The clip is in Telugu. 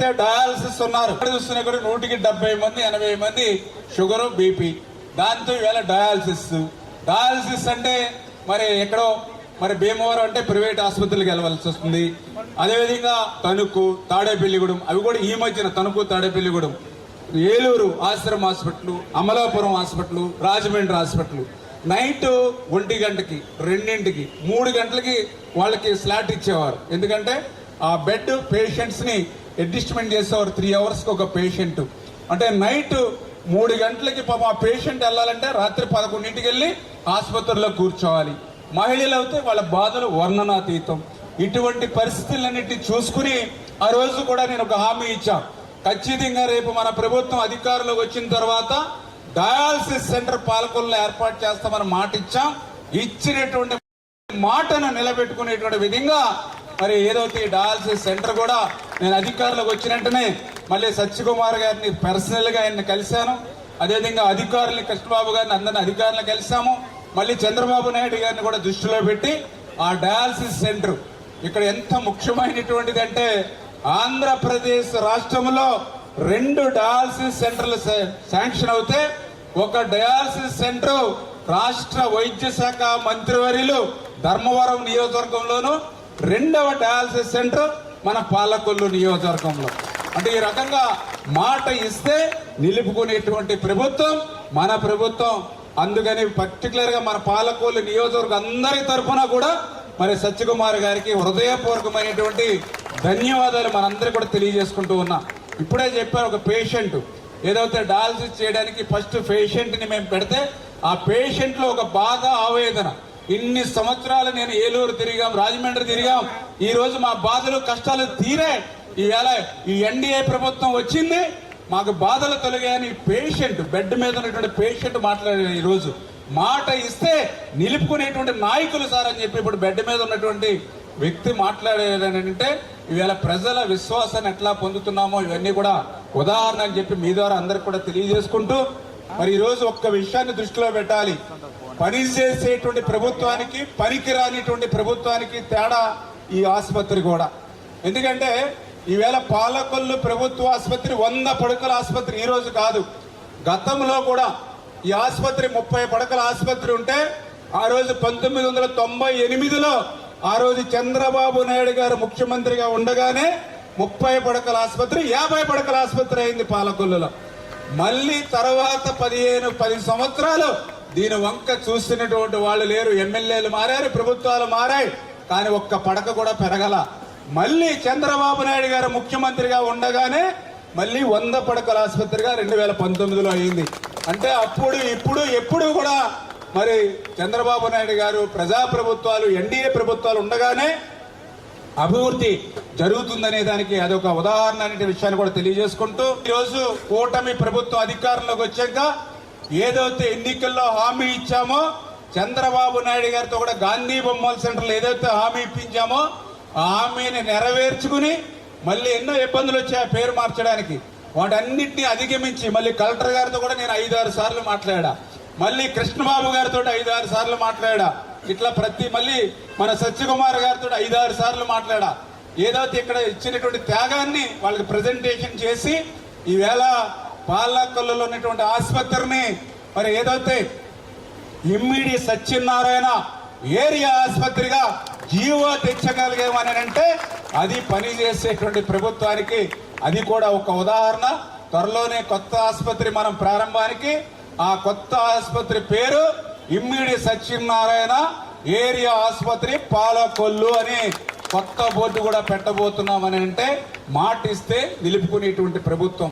డయాలసిస్ ఉన్నారు. చూస్తున్నా కూడా నూటికి డెబ్బై మంది ఎనభై మంది షుగర్ బీపీ. దాంతో ఇవాళ డయాలసిస్. డయాలసిస్ అంటే మరి ఎక్కడో మరి భీమవరం అంటే ప్రైవేట్ ఆసుపత్రికి వెళ్ళవలసి వస్తుంది. అదేవిధంగా తణుకు తాడేపల్లిగూడెం అవి కూడా ఈ మధ్యన Tanuku Tadepalligudem. Eluru Ashram hospital Amalapuram hospital Rajahmundry hospital. Night ఒంటి గంటకి రెండింటికి మూడు గంటలకి వాళ్ళకి స్లాట్ ఇచ్చేవారు. ఎందుకంటే ఆ బెడ్ పేషెంట్స్ని అడ్జస్ట్మెంట్ చేసేవారు త్రీ అవర్స్కి ఒక పేషెంట్ అంటే నైట్ మూడు గంటలకి పాప ఆ పేషెంట్ వెళ్ళాలంటే రాత్రి పదకొండింటికి వెళ్ళి ఆసుపత్రిలో కూర్చోవాలి. మహిళలు అయితే వాళ్ళ బాధలు వర్ణనాతీతం. ఇటువంటి పరిస్థితులన్నిటిని చూసుకుని ఆ రోజు కూడా నేను ఒక హామీ ఇచ్చా. ఖచ్చితంగా రేపు మన ప్రభుత్వం అధికారంలోకి వచ్చిన తర్వాత డయాలసిస్ సెంటర్ పాలకొల్లో ఏర్పాటు చేస్తామని మాట ఇచ్చాం. ఇచ్చినటువంటి మాటను నిలబెట్టుకునేటువంటి విధంగా మరి ఏదైతే ఈ డయాలసిస్ సెంటర్ కూడా నేను అధికారులకు వచ్చిన వెంటనే మళ్ళీ సత్యకుమార్ గారిని పర్సనల్గా ఆయన కలిశాను. అదేవిధంగా అధికారులు కృష్ణబాబు గారిని అందరిని అధికారులను కలిశాము. మళ్ళీ చంద్రబాబు నాయుడు గారిని కూడా దృష్టిలో పెట్టి ఆ డయాలసిస్ సెంటర్ ఇక్కడ ఎంత ముఖ్యమైనటువంటిది అంటే ఆంధ్రప్రదేశ్ రాష్ట్రంలో రెండు డయాలసిస్ సెంటర్లు శాంక్షన్ అవుతే ఒక డయాలసిస్ సెంటర్ రాష్ట్ర వైద్య శాఖ మంత్రివర్యులు ధర్మవరం నియోజకవర్గంలోను రెండవ డయాలసిస్ సెంటర్ మన పాలకొల్లు నియోజకవర్గంలో. అంటే ఈ రకంగా మాట ఇస్తే నిలుపుకునేటువంటి ప్రభుత్వం మన ప్రభుత్వం అందుకని పర్టికులర్గా మన పాలకొల్లు నియోజకవర్గం అందరి తరఫున కూడా మరి సత్యకుమార్ గారికి హృదయపూర్వకమైనటువంటి ధన్యవాదాలు మనందరూ కూడా తెలియజేసుకుంటూ ఉన్నాం. ఇప్పుడే చెప్పారు ఒక పేషెంట్ ఏదైతే డయాలసిస్ చేయడానికి ఫస్ట్ పేషెంట్ని మేము పెడితే ఆ పేషెంట్లో ఒక బాధ ఆవేదన ఇన్ని సంవత్సరాలు నేను ఏలూరు తిరిగాం రాజమండ్రి తిరిగాం. ఈ రోజు మా బాధలు కష్టాలు తీరే ఈవేళ ఈ ఎన్డీఏ ప్రభుత్వం వచ్చింది. మాకు బాధలు తొలగాయని పేషెంట్ బెడ్ మీద ఉన్నటువంటి పేషెంట్ మాట్లాడారు ఈ రోజు. మాట ఇస్తే నిలుపుకునేటువంటి నాయకులు సార్ అని చెప్పి ఇప్పుడు బెడ్ మీద ఉన్నటువంటి వ్యక్తి మాట్లాడారంటే ఈవేళ ప్రజల విశ్వాసాన్ని ఎట్లా పొందుతున్నామో ఇవన్నీ కూడా ఉదాహరణ అని చెప్పి మీ ద్వారా అందరికి కూడా తెలియజేసుకుంటూ మరి ఈరోజు ఒక్క విషయాన్ని దృష్టిలో పెట్టాలి. పని చేసేటువంటి ప్రభుత్వానికి పనికిరానిటువంటి ప్రభుత్వానికి తేడా ఈ ఆసుపత్రి కూడా. ఎందుకంటే ఈవేళ పాలకొల్లు ప్రభుత్వ ఆసుపత్రి వంద పడుకల ఆసుపత్రి ఈ రోజు కాదు. గతంలో కూడా ఈ ఆసుపత్రి ముప్పై పడకల ఆసుపత్రి ఉంటే ఆ రోజు పంతొమ్మిది వందల తొంభై ఎనిమిదిలో ఆ రోజు చంద్రబాబు నాయుడు గారు ముఖ్యమంత్రిగా ఉండగానే ముప్పై పడకల ఆసుపత్రి యాభై పడకల ఆసుపత్రి అయింది పాలకొల్లులో. మళ్ళీ తర్వాత పదిహేను పది సంవత్సరాలు దీని వంక చూస్తున్నటువంటి వాళ్ళు లేరు. ఎమ్మెల్యేలు మారారు ప్రభుత్వాలు మారాయి. కానీ ఒక్క పడక కూడా పెరగల. మళ్ళీ చంద్రబాబు నాయుడు గారు ముఖ్యమంత్రిగా ఉండగానే మళ్ళీ వంద పడకల ఆసుపత్రిగా రెండు వేల పంతొమ్మిదిలో అయింది. అంటే అప్పుడు ఇప్పుడు ఎప్పుడు కూడా మరి చంద్రబాబు నాయుడు గారు ప్రజా ప్రభుత్వాలు ఎన్డీఏ ప్రభుత్వాలు ఉండగానే అభివృద్ధి జరుగుతుందనే దానికి అదొక ఉదాహరణ అనే విషయాన్ని కూడా తెలియజేసుకుంటూ ఈరోజు కూటమి ప్రభుత్వం అధికారంలోకి వచ్చాక ఏదైతే ఎన్నికల్లో హామీ ఇచ్చామో చంద్రబాబు నాయుడు గారితో కూడా గాంధీ బొమ్మల సెంటర్లో ఏదైతే హామీ ఇప్పించామో ఆ హామీని నెరవేర్చుకుని మళ్ళీ ఎన్నో ఇబ్బందులు వచ్చాయి ఆ పేరు మార్చడానికి. వాటన్నిటిని అధిగమించి మళ్ళీ కలెక్టర్ గారితో కూడా నేను ఐదు ఆరు సార్లు మాట్లాడా. మళ్ళీ కృష్ణబాబు గారితో ఐదు ఆరు సార్లు మాట్లాడా. ఇట్లా ప్రతి మళ్ళీ మన సత్యకుమార్ గారితో ఐదు ఆరు సార్లు మాట్లాడా. ఏదైతే ఇక్కడ ఇచ్చినటువంటి త్యాగాన్ని వాళ్ళకి ప్రజెంటేషన్ చేసి ఈవేళ పాలకొల్లులో ఉన్నటువంటి ఆసుపత్రిని మరి ఏదైతే ఇమ్మిడి సత్యనారాయణ ఏరియా ఆసుపత్రిగా జీవో తెచ్చగలిగామని అంటే అది పని చేసేటువంటి ప్రభుత్వానికి అది కూడా ఒక ఉదాహరణ. త్వరలోనే కొత్త ఆసుపత్రి మనం ప్రారంభానికి ఆ కొత్త ఆసుపత్రి పేరు ఇమ్మిడి సత్యనారాయణ ఏరియా ఆసుపత్రి పాలకొల్లు అని కొత్త బోర్డు కూడా పెట్టబోతున్నామని అంటే మాట ఇస్తే నిలుపుకునేటువంటి ప్రభుత్వం.